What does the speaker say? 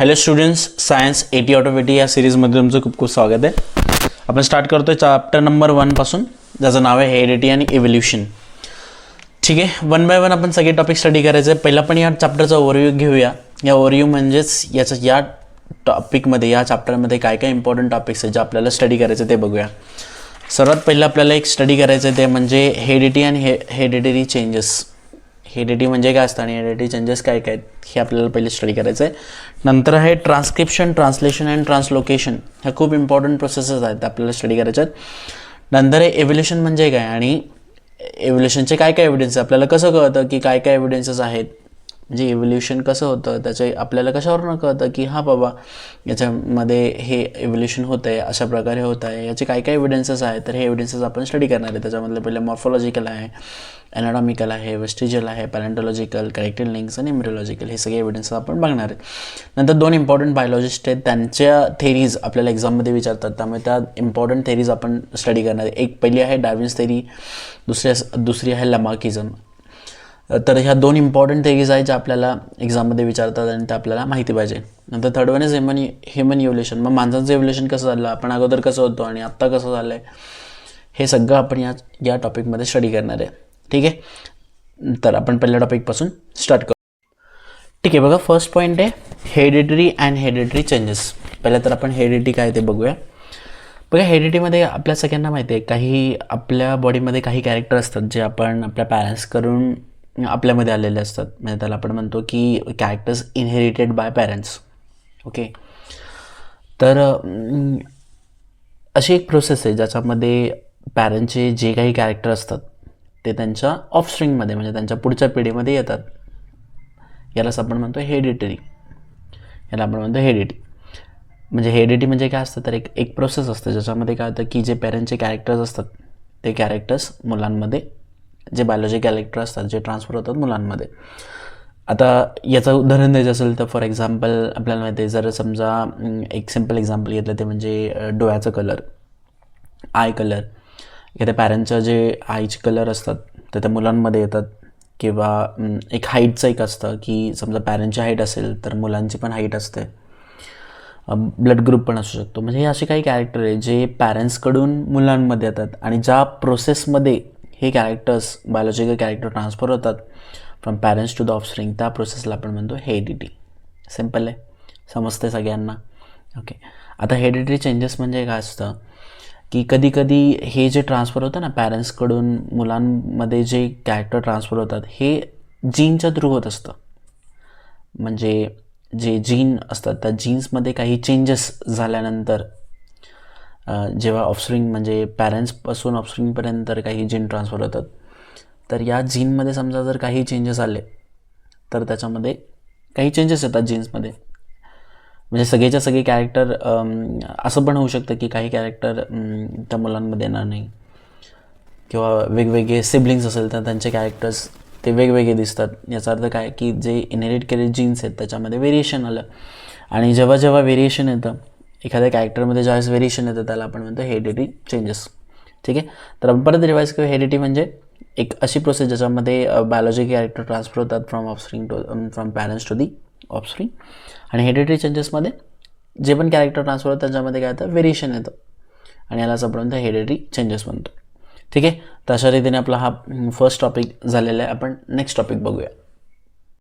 Hello students science eighty out of eighty या सिरीजमध्ये तुमचं खूप खूप स्वागत आहे. आपण स्टार्ट करतोय चॅप्टर नंबर वनपासून ज्याचं नाव आहे हेरिडिटी आणि इव्होल्युशन ठीक आहे? वन बाय वन आपण सगळे टॉपिक स्टडी करायचे आहे पहिला पण या चॅप्टरचा ओव्हरव्ह्यू घेऊया. या ओव्हरव्ह्यू म्हणजेच याचं या टॉपिकमध्ये या चॅप्टरमध्ये काय काय इम्पॉर्टंट टॉपिक्स आहेत जे आपल्याला स्टडी करायचं ते बघूया. सर्वात पहिलं आपल्याला एक स्टडी करायचं आहे ते म्हणजे हेरिडिटी आणि हे हेडिटरी चेंजेस हेडिटी म्हणजे काय असतं आणि हेडिटरी चेंजेस काय काय आहेत हे आपल्याला पहिले स्टडी करायचं आहे नंतर आहे ट्रान्स्क्रिप्शन ट्रान्सलेशन अँड ट्रान्सलोकेशन ह्या खूप इम्पॉर्टंट प्रोसेसेस आहेत आपल्याला स्टडी करायच्या आहेत नंतर आहे एव्होल्युशन म्हणजे काय आणि एव्होल्युशनचे काय काय एव्हिडन्स आपल्याला कसं कळतं की काय काय एव्हिडन्सेस आहेत? म्हणजे इव्होल्युशन कसं होतं? त्याचे आपल्याला कशावरून कळतं की हां बाबा याच्यामध्ये हे इव्होल्युशन होतं आहे अशा प्रकारे होत आहे याचे काय काय एव्हिडन्सेस आहेत? तर हे एव्हिडन्सेस आपण स्टडी करणार आहे. त्याच्यामधलं पहिले मॉर्फॉलॉजिकल आहे. ॲनाटॉमिकल आहे वेस्टिजल आहे पॅरेंटॉलॉजिकल करेक्टेड लिंक्स आणि इम्युरोलॉजिकल हे सगळे एव्हिडन्स आपण बघणार आहे. नंतर दोन इम्पॉर्टंट बायोलॉजिस्ट आहेत त्यांच्या थेरीज आपल्याला एक्झाममध्ये विचारतात त्यामुळे त्या इम्पॉर्टंट थेरीज आपण स्टडी करणार आहे. एक पहिली आहे डार्विन्स थेरी दुसरी दुसरी आहे लमाकिझम तर ह्या दोन इम्पॉर्टंट थेरीज आहेत ज्या आपल्याला एक्झाममध्ये विचारतात आणि त्या आपल्याला माहिती पाहिजे. नंतर third one is human human evolution मग माणसाचं इव्होल्युशन कसं झालं? आपण अगोदर कसं होतो आणि आत्ता कसं झालं आहे हे सगळं आपण या या टॉपिकमध्ये स्टडी करणार आहे. ठीक आहे? तर आपण पहिल्या टॉपिकपासून स्टार्ट करू. ठीक आहे बघा फर्स्ट पॉईंट आहे हेडिटरी अँड हेडिटरी चेंजेस पहिलं तर आपण हेडिटी काय ते बघूया. बघा हेडिटीमध्ये आपल्या सगळ्यांना माहिती आहे काही आपल्या बॉडीमध्ये काही कॅरेक्टर असतात जे आपण आपल्या पॅरेंट्सकडून आपल्यामध्ये आलेले असतात. म्हणजे त्याला आपण म्हणतो की characters inherited by parents okay तर अशी एक प्रोसेस आहे ज्याच्यामध्ये पॅरेंटचे जे काही कॅरेक्टर असतात ते त्यांच्या ऑफस्ट्रिंगमध्ये म्हणजे त्यांच्या पुढच्या पिढीमध्ये येतात. यालाच आपण म्हणतो हेडिटरी याला आपण म्हणतो हेडिटी म्हणजे हेडिटी म्हणजे काय असतं? तर एक एक प्रोसेस असतं. ज्याच्यामध्ये काय होतं की जे पॅरेंटचे कॅरेक्टर्स असतात ते कॅरेक्टर्स मुलांमध्ये जे बायोलॉजी कॅरेक्टर असतात जे ट्रान्सफर होतात मुलांमध्ये. आता याचं उदाहरण द्यायचं असेल तर फॉर एक्झाम्पल आपल्याला माहिती आहे जर समजा एक सिंपल एक्झाम्पल घेतलं ते म्हणजे डोळ्याचं कलर आय कलर एखाद्या पॅरेंटचं जे आईचे कलर असतात ते त्या मुलांमध्ये येतात. किंवा एक हाईटचं एक असतं की समजा पॅरेंटची हाईट असेल तर मुलांची पण हाईट असते. ब्लड ग्रुप पण असू शकतो. म्हणजे हे असे काही कॅरेक्टर आहे जे पॅरेंट्सकडून मुलांमध्ये येतात आणि ज्या प्रोसेसमध्ये हे कॅरेक्टर्स बायोलॉजिकल कॅरेक्टर ट्रान्सफर होतात from parents to the offspring त्या प्रोसेसला आपण म्हणतो हेडिटी सिंपल आहे. समजते सगळ्यांना. ओके आता हेडिटरी चेंजेस म्हणजे काय असतं? की कधीकधी हे जे ट्रान्सफर होतं ना पॅरेंट्सकडून मुलांमध्ये जे कॅरेक्टर ट्रान्सफर होतात हे जीनच्या थ्रू होत असतं. म्हणजे जे जीन असतात त्या जीन्समध्ये काही चेंजेस झाल्यानंतर जेव्हा ऑफस्प्रिंग म्हणजे पॅरेंट्सपासून ऑफस्प्रिंगपर्यंत काही जीन ट्रान्सफर होतात तर या जीनमध्ये समजा जर काही चेंजेस आले तर त्याच्यामध्ये काही चेंजेस येतात जीन्समध्ये म्हणजे सगळेच्या सगळे कॅरेक्टर असं पण होऊ शकतं की काही कॅरेक्टर त्या मुलांमध्ये येणार नाही. किंवा वेगवेगळे सिबलिंग्स असेल तर त्यांचे कॅरेक्टर्स ते वेगवेगळे दिसतात. याचा अर्थ काय की जे इनहेरिट केले जीन्स आहेत त्याच्यामध्ये व्हेरिएशन आलं. आणि जेव्हा जेव्हा व्हेरिएशन येतं एखाद्या कॅरेक्टरमध्ये ज्यावेळेस व्हेरिएशन येतं त्याला आपण म्हणतो हेडिटी चेंजेस ठीक आहे? तर परत रिवाईज किंवा हेडिटी म्हणजे एक अशी प्रोसेस ज्याच्यामध्ये बायोलॉजी कॅरेक्टर ट्रान्सफर होतात from offspring to from parents to the offspring आणि हेडिटरी चेंजेसमध्ये जे पण कॅरेक्टर ट्रान्सफर होतं त्याच्यामध्ये काय येतं व्हेरिएशन येतं. आणि यालाच आपण म्हणतो हेडिटरी चेंजेस म्हणतो ठीक आहे? तर अशा रीतीने आपला हा फर्स्ट टॉपिक झालेला आहे. आपण नेक्स्ट टॉपिक बघूया.